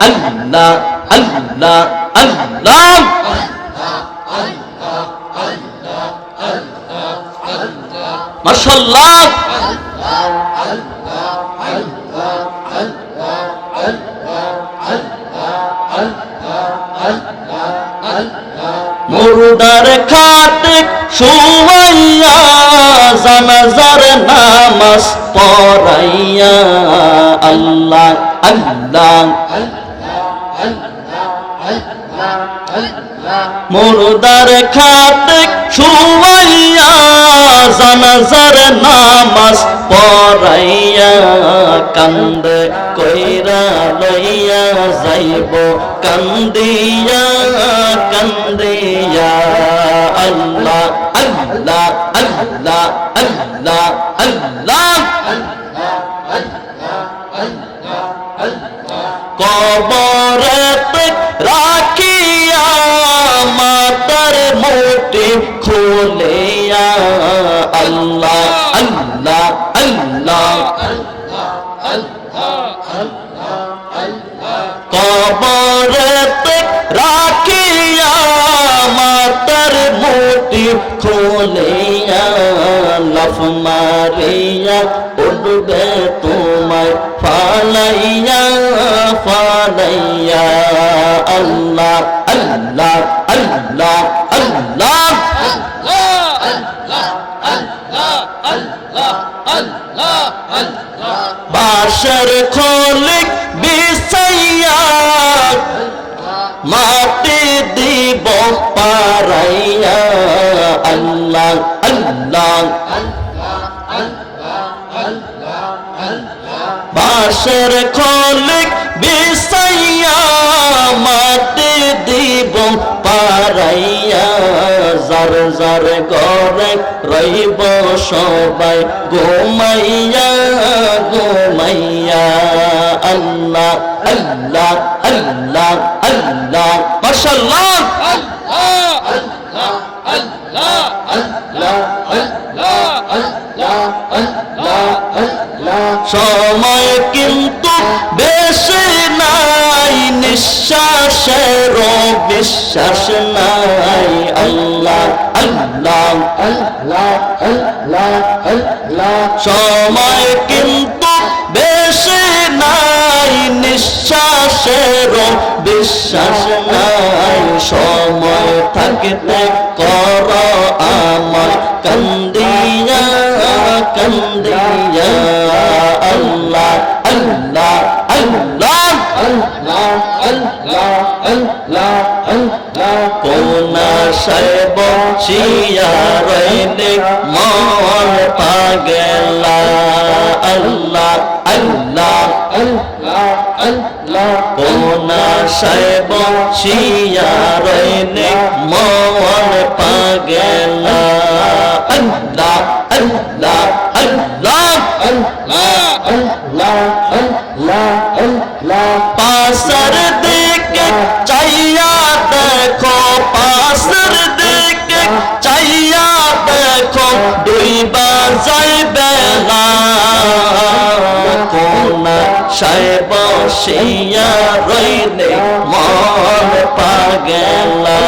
আল্লাহ আল্লাহ আল্লাহ। মাশাল্লাহ মুর্দার খাতে শুয়াইয়া জানাজার নামাজ পড়াইয়া আল্লাহ আল্লাহ। মুর্দার খাতে শুয়াইয়া জানাজার নামাজ পড়াইয়া কান্দ, কইরা লইয়া যাইব, কান্দিয়া কান্দিয়া। আল্লাহ আল্লাহ আল্লাহ আল্লাহ আল্লাহ। কবরতে রাখিয়া খুলিয়া আল্লাহ আল্লাহ আল্লাহ, কবরতে রাখিয়া মাতার মোটি খুলিয়া লফ মারিয়া উঠবে তোমায়, ফালাইয়া ফালাইয়া, আল্লাহ আল্লাহ আল্লাহ আল্লাহ। বাসর খোলিক বিছাইয়া মাটি দিব পারাইয়া। আল্লাহ আল্লাহ। বাসর খোলিক জার গরে রইব সবাই। ঘুমাইয়া ঘুমাইয়া আল্লাহ আল্লাহ আল্লাহ আল্লাহ মাশাল্লাহ সময় কিন্তু বেশি নাই নিঃশ্বাসের বিশ্বাস নাই। আল্লাহ আল্লাহ আল্লাহ আল্লাহ আল্লাহ। সময় কিন্তু বেশি নাই। নিঃশ্বাসের বিশ্বাস নাই। সময় থাকতে কর আমার কান্দিয়া কান্দিয়া, আল্লাহ। কোনা সাহেব শিয়া রইলে মন পাগলা আল্লাহ আল্লাহ আল্লাহ আল্লাহ কোনা সাহেব শিয়া রইলে মন পাগলা আশায় বসিয়া রইলে মন পাগেলা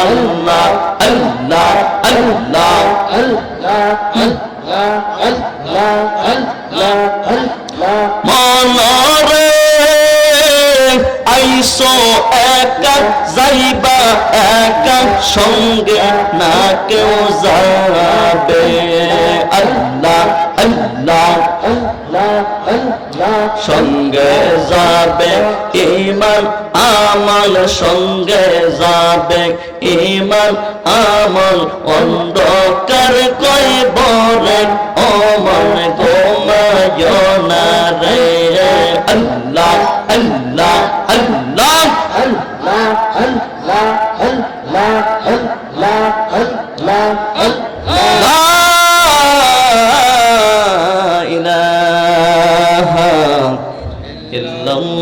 আল্লাহ আল্লাহ আল্লাহ আল্লাহ আল্লাহ আল্লাহ আল্লাহ মনরে আইসো একা যাইবা একা সঙ্গে না কেউ যাবে আল্লাহ সঙ্গে যাবে ইমান আমল সঙ্গে যাবে ইমান আমল অন্ধকার কই ও মন ঘুমায় না রে আল্লাহ আল্লাহ। আল্লাহ আল্লাহ আল্লাহ আল্লাহ আল্লাহ আল্লাহ। আল্লাহ।